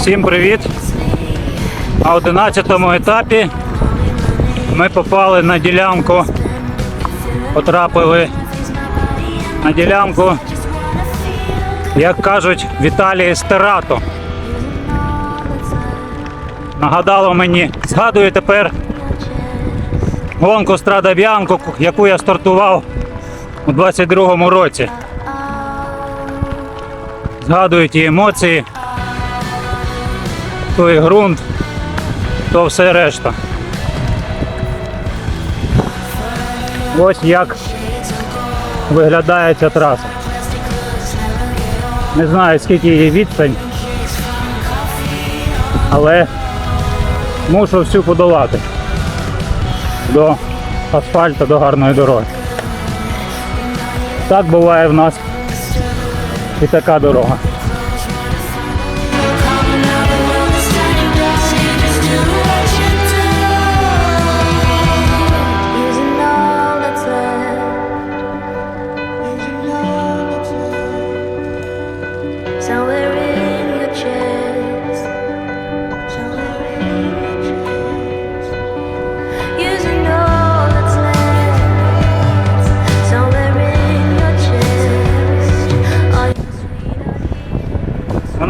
Всім привіт! На 11 етапі ми попали на ділянку, потрапили на ділянку, як кажуть, в Італії Стерато. Нагадало мені, згадую тепер гонку Страда Б'янко, яку я стартував у 22-му році. Згадую ті емоції, той ґрунт, то все решта. Ось як виглядає ця траса. Не знаю скільки її відстань, але мушу всю подолати до асфальту, до гарної дороги. Так буває в нас і така дорога.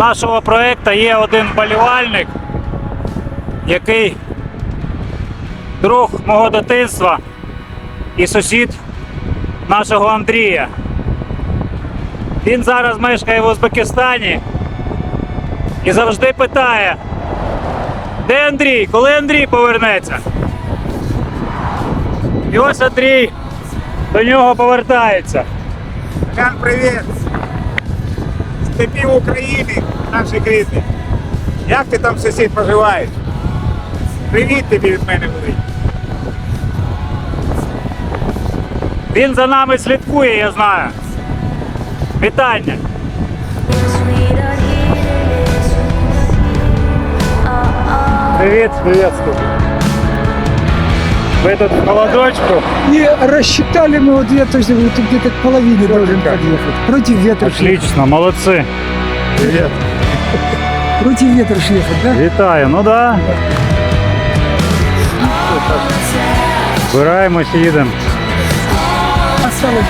Нашого проекту є один вболівальник, який друг мого дитинства і сусід нашого Андрія. Він зараз мешкає в Узбекистані і завжди питає, де Андрій, коли Андрій повернеться? І ось Андрій до нього повертається. Привіт! Степів України, наші рідні. Як ти там сусід поживаєш? Привіт тобі від мене великий. Він за нами слідкує, я знаю. Вітання. oh. Привіт. Приветствую. Ви тут в холодочку? И рассчитали мы вот я точно вот тут где-то к половине должен как? подъехать. Против ветра шли. Отлично, молодці. Привіт. Против ветра ехать, да? Вітаю, ну да. Збираємось і їдемо. Осталось